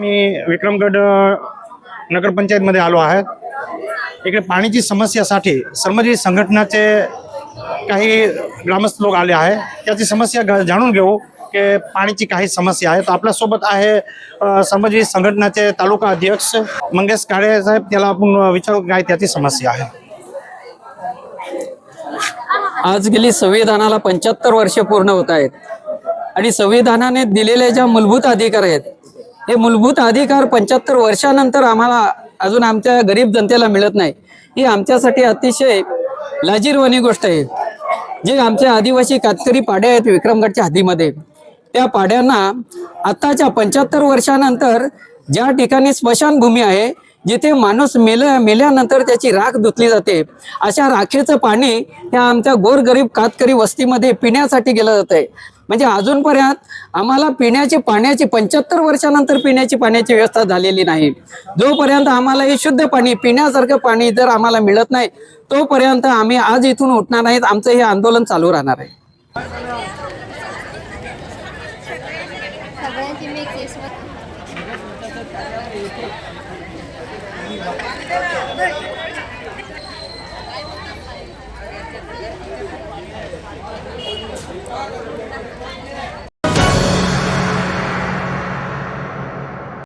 मी विक्रमगड नगरपंचायतमध्ये आलो आहे. इकडे पाण्याची समस्यासाठी समाजी संघटनाचे काही ग्रामस्थ लोक आले आहे. त्याची समस्या जाणून घेऊ की पाण्याची काही समस्या आहे. तर आपल्यासोबत आहे समाजी संघटनाचे तालुका अध्यक्ष मंगेश काळे साहेब. त्याला आपण विचारू काय त्याची समस्या आहे. आज गेली संविधानाला पंच्याहत्तर वर्ष पूर्ण होत आहेत. आणि संविधानाने दिलेले ज्या मूलभूत अधिकार आहेत हे मूलभूत अधिकार पंच्याहत्तर वर्षानंतर आम्हाला अजून आमच्या गरीब जनतेला मिळत नाही. ही आमच्यासाठी अतिशय लाजीरवाणी गोष्ट आहे. जे आमचे आदिवासी कातकरी पाड्या आहेत विक्रमगडच्या हद्दीमध्ये त्या पाड्यांना आताच्या पंच्याहत्तर वर्षानंतर ज्या ठिकाणी स्मशानभूमी आहे जिथे माणूस मेल मेल्यानंतर त्याची राख धुतली जाते. अशा राखेचं पाणी ह्या आमच्या गोरगरीब कातकरी वस्तीमध्ये पिण्यासाठी गेलं जात आहे म्हणजे अजूनपर्यंत आम्हाला पिण्याची पाण्याची पंच्याहत्तर वर्षानंतर पिण्याची पाण्याची व्यवस्था झालेली नाही. जोपर्यंत आम्हाला हे शुद्ध पाणी पिण्यासारखं पाणी जर आम्हाला मिळत नाही तोपर्यंत आम्ही आज इथून उठणार नाहीत. आमचं हे आंदोलन चालू राहणार आहे. Thank you.